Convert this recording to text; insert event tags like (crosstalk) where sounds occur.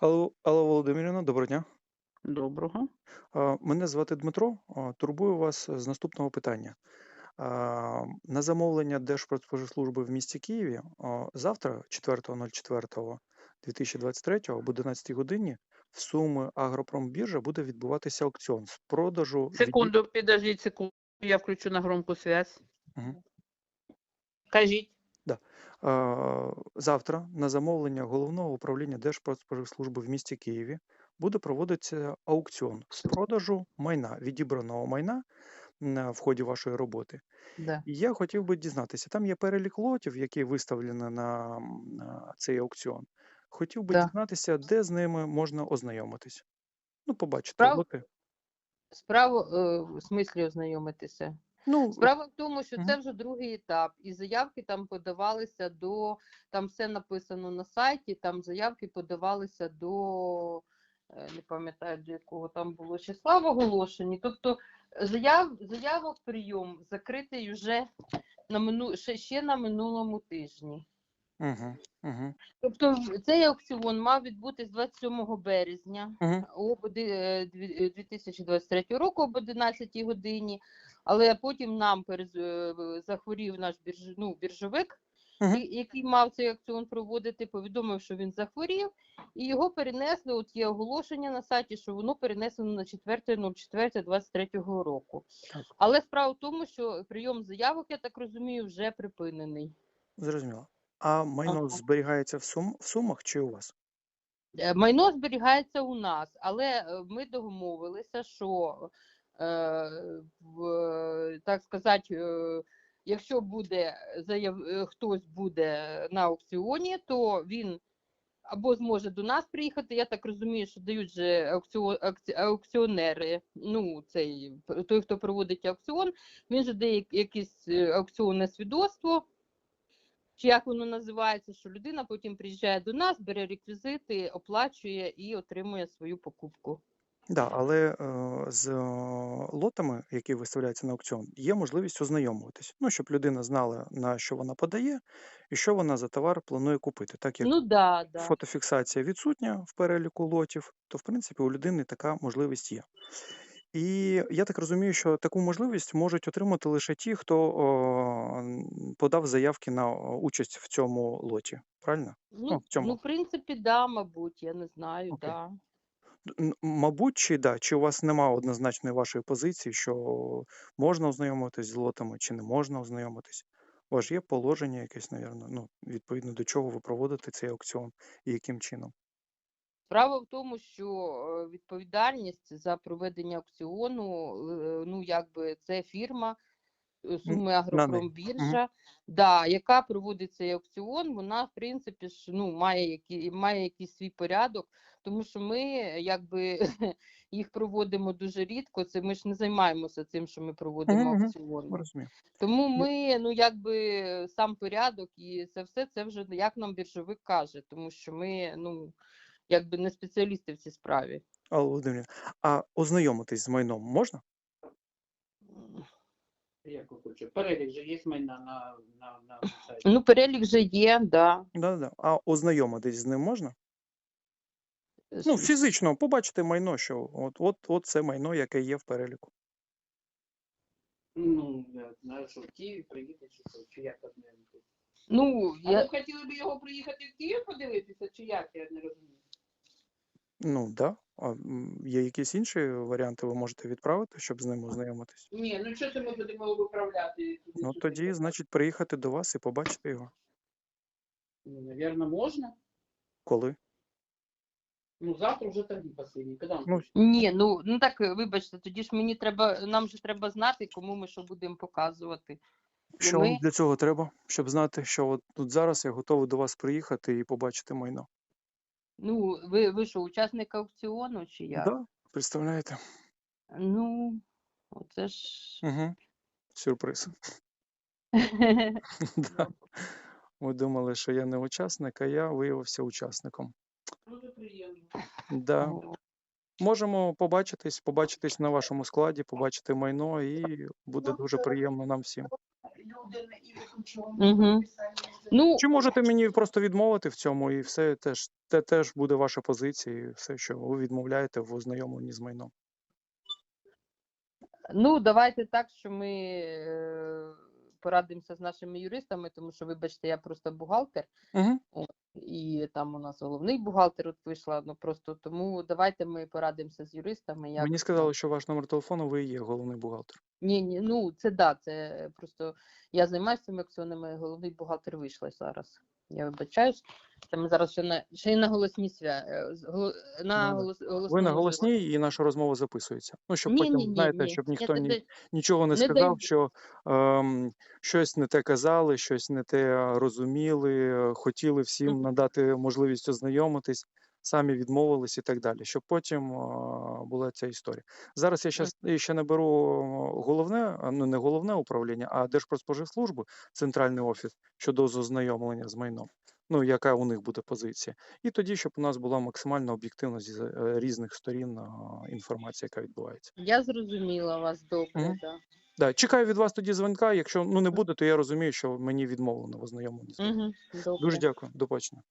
Алло, Алла Володимирівна, доброго дня. Доброго. Мене звати Дмитро. Турбую вас з наступного питання. На замовлення Держпродспоживслужби в місті Києві а, завтра, 4.04.2023 об 11 годині в Суми Агропромбіржа буде відбуватися аукціон з продажу Секунду, підождіть секунду. Я включу на громку связь. Мгм. Кажіть. А, Завтра на замовлення головного управління Держпродспоживслужби в місті Києві буде проводитися аукціон з продажу майна, відібраного майна на- в ході вашої роботи. Да. І я хотів би дізнатися, там є перелік лотів, які виставлені на, цей аукціон. Хотів би Да. дізнатися, де з ними можна ознайомитись. Ну, побачити Прав- лоти. Справа е, в смислі ознайомитися. Ну, Справа в тому, що це вже другий етап, і заявки там подавалися до там все написано на сайті. Там заявки подавалися до е, не пам'ятаю до якого там було числа в оголошенні. Тобто заяв заявок прийом закритий вже на мину ще, ще на минулому тижні. угу, угу, Тобто цей аукціон мав відбутись 27 березня угу. об оди- е, е, 2023 року об 11 годині, але потім нам перез- е, захворів наш бірж, ну, біржовик, Мгм. і- який мав цей аукціон проводити, повідомив, що він захворів, і його перенесли. От є оголошення на сайті, що воно перенесено на 4.04.23 року. Так. Але справа в тому, що прийом заявок, я так розумію, вже припинений. Зрозуміло. А майно Ага. зберігається в, сум, в сумах чи у вас? Е, Майно зберігається у нас, але е, ми домовилися, що так сказати, е, якщо буде заяв, е, хтось буде на аукціоні, то він або зможе до нас приїхати. Я так розумію, що дають же аукціон, аукціонери. Ну, цей той, хто проводить аукціон, він же дає якесь е, аукціонне свідоцтво. Чи як воно називається, що людина потім приїжджає до нас, бере реквізити, оплачує і отримує свою покупку. Да, але е, з е, лотами, які виставляються на аукціон, є можливість ознайомуватись. Ну, щоб людина знала, на що вона подає і що вона за товар планує купити. Так як Ну да, да. фотофіксація відсутня в переліку лотів, то в принципі у людини така можливість є. І я так розумію, що таку можливість можуть отримати лише ті, хто о, н- подав заявки на о, участь в цьому лоті. Правильно? Ну, в цьому. ну, в принципі, да, мабуть, я не знаю, Окей. да. Мабуть, чи да, чи у вас немає однозначної вашої позиції, що можна ознайомитись з лотами, чи не можна ознайомитись? У вас є положення якесь, напевно, ну, відповідно до чого ви проводите цей аукціон і яким чином? Справа в тому, що е, відповідальність за проведення аукціону, е, ну якби це фірма е, Суми Агропромбіржа, да, яка проводить цей аукціон, вона в принципі ж ну має які має якийсь свій порядок, тому що ми якби (laughs) їх проводимо дуже рідко. Це ми ж не займаємося цим, що ми проводимо аукціони. Тому ми, ну якби сам порядок і це все це вже як нам біржовик каже, тому що ми ну якби не спеціалісти в цій справі. Алла Володимирівна, а ознайомитись з майном можна? Як ви? Перелік же є майна на, на, на сайті. Ну, перелік вже є, да. Да, да. А ознайомитись з ним можна? Ну, фізично побачити майно, що от, от, от це майно, яке є в переліку. Ну, я знаю, що в Києві приїде, чи, що, чи як там не Ну, А ви я, хотіли б його приїхати в Київ подивитися, чи як, я не розумію. Ну, так. Да. А м, є якісь інші варіанти, ви можете відправити, щоб з ним ознайомитись? Ні, ну що це ми будемо виправляти? Ну, тоді, значить, приїхати до вас і побачити його. Ну, навірно, можна. Коли? Ну, завтра вже тоді посильні. Коли Ну, ні, ну, ну так, вибачте, тоді ж мені треба, нам же треба знати, кому ми що будемо показувати. Що вам ми, для цього треба, щоб знати, що от тут зараз я готовий до вас приїхати і побачити майно? ну, ви, ви що, учасник аукціону чи Так, да, представляєте? Ну, оце ж. Угу. Сюрприз. (laughs) (laughs) Да. Ви думали, що я не учасник, а я виявився учасником. Дуже приємно. Да. Можемо побачитись, побачитись на вашому складі, побачити майно, і буде Ну, дуже приємно нам всім. Мгм. Ну, Чи можете мені просто відмовити в цьому, і все теж те теж буде ваша позиція, і все, що ви відмовляєте в ознайомленні з майном. Ну, давайте так, що ми е, порадимося з нашими юристами, тому що, вибачте, я просто бухгалтер, Угу. І там у нас головний бухгалтер от вийшла. Ну просто тому давайте ми порадимося з юристами. Як, Мені сказали, що ваш номер телефону, ви і є головний бухгалтер. Ні, ні, ну це да, це просто я займаюся цими акціонами, головний бухгалтер вийшла зараз. Я вибачаюсь. Це ми зараз ще на ще й на голосні свя... е, голо- на голос... голосні. Ви на голосній, і наша розмова записується. Ну, щоб Ні, потім, ні, знаєте, ні. щоб ніхто ні, тебе... нічого не не сказав, Бог. що ем, щось не те казали, щось не те розуміли, е, хотіли всім надати можливість ознайомитись, самі відмовились і так далі, щоб потім була ця історія. Зараз я ще не беру е, головне, ну не головне управління, а Держпродспоживслужбу, центральний офіс щодо ознайомлення з майном. Ну, яка у них буде позиція, і тоді, щоб у нас була максимально об'єктивна зі е, різних сторін інформація, яка відбувається. Я зрозуміла вас добре, Мгм. да. Да, чекаю від вас тоді дзвінка. Якщо ну не буде, то я розумію, що мені відмовлено в ознайомленні. з. Угу. Дуже дякую, до побачення.